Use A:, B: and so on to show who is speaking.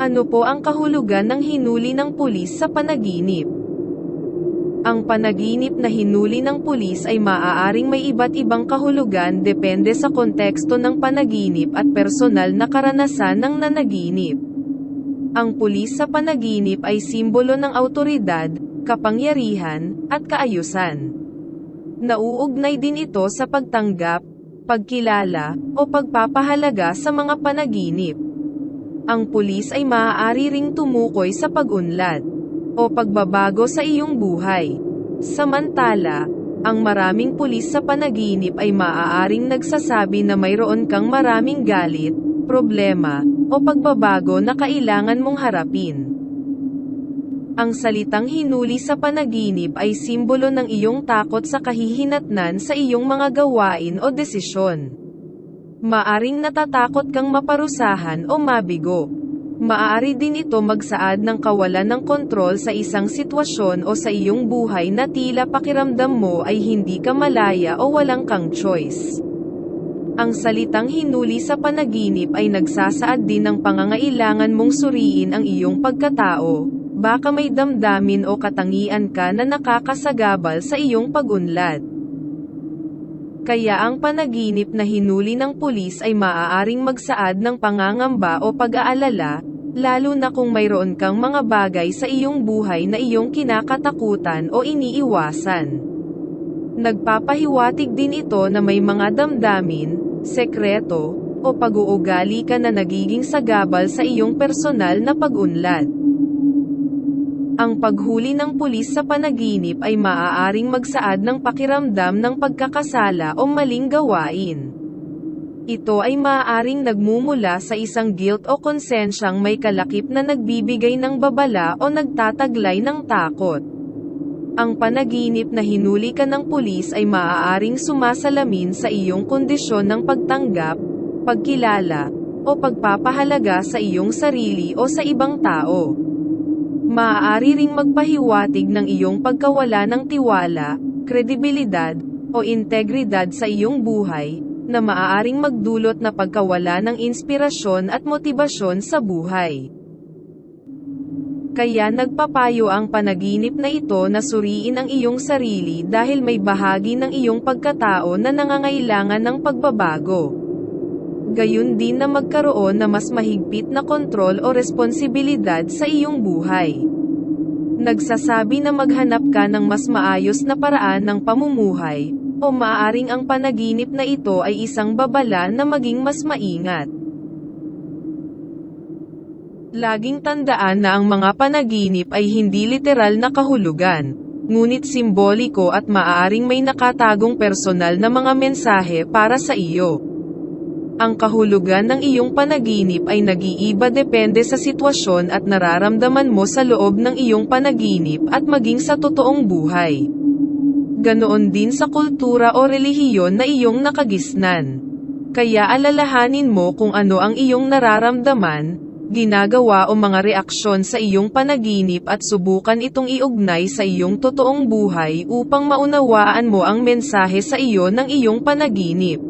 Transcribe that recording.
A: Ano po ang kahulugan ng hinuli ng pulis sa panaginip? Ang panaginip na hinuli ng pulis ay maaaring may iba't ibang kahulugan depende sa konteksto ng panaginip at personal na karanasan ng nanaginip. Ang pulis sa panaginip ay simbolo ng autoridad, kapangyarihan, at kaayusan. Nauugnay din ito sa pagtanggap, pagkilala, o pagpapahalaga sa mga panaginip. Ang pulis ay maaari ring tumukoy sa pag-unlad o pagbabago sa iyong buhay. Samantala, ang maraming pulis sa panaginip ay maaaring nagsasabi na mayroon kang maraming galit, problema, o pagbabago na kailangan mong harapin. Ang salitang hinuli sa panaginip ay simbolo ng iyong takot sa kahihinatnan sa iyong mga gawain o desisyon. Maaring natatakot kang maparusahan o mabigo. Maaari din ito magsaad ng kawalan ng kontrol sa isang sitwasyon o sa iyong buhay na tila pakiramdam mo ay hindi ka malaya o walang kang choice. Ang salitang hinuli sa panaginip ay nagsasaad din ng pangangailangan mong suriin ang iyong pagkatao, baka may damdamin o katangian ka na nakakasagabal sa iyong pag-unlad. Kaya ang panaginip na hinuli ng pulis ay maaaring magsaad ng pangangamba o pag-aalala, lalo na kung mayroon kang mga bagay sa iyong buhay na iyong kinakatakutan o iniiwasan. Nagpapahiwatig din ito na may mga damdamin, sekreto, o pag-uugali ka na nagiging sagabal sa iyong personal na pag-unlad. Ang paghuli ng pulis sa panaginip ay maaaring magsaad ng pakiramdam ng pagkakasala o maling gawain. Ito ay maaaring nagmumula sa isang guilt o konsensyang may kalakip na nagbibigay ng babala o nagtataglay ng takot. Ang panaginip na hinuli ka ng pulis ay maaaring sumasalamin sa iyong kondisyon ng pagtanggap, pagkilala, o pagpapahalaga sa iyong sarili o sa ibang tao maaari ring magpahiwatig ng iyong pagkawala ng tiwala, kredibilidad, o integridad sa iyong buhay, na maaaring magdulot na pagkawala ng inspirasyon at motibasyon sa buhay. Kaya nagpapayo ang panaginip na ito na suriin ang iyong sarili dahil may bahagi ng iyong pagkatao na nangangailangan ng pagbabago gayon din na magkaroon na mas mahigpit na kontrol o responsibilidad sa iyong buhay. Nagsasabi na maghanap ka ng mas maayos na paraan ng pamumuhay, o maaaring ang panaginip na ito ay isang babala na maging mas maingat. Laging tandaan na ang mga panaginip ay hindi literal na kahulugan, ngunit simboliko at maaaring may nakatagong personal na mga mensahe para sa iyo. Ang kahulugan ng iyong panaginip ay nag-iiba depende sa sitwasyon at nararamdaman mo sa loob ng iyong panaginip at maging sa totoong buhay. Ganoon din sa kultura o relihiyon na iyong nakagisnan. Kaya alalahanin mo kung ano ang iyong nararamdaman, ginagawa o mga reaksyon sa iyong panaginip at subukan itong iugnay sa iyong totoong buhay upang maunawaan mo ang mensahe sa iyo ng iyong panaginip.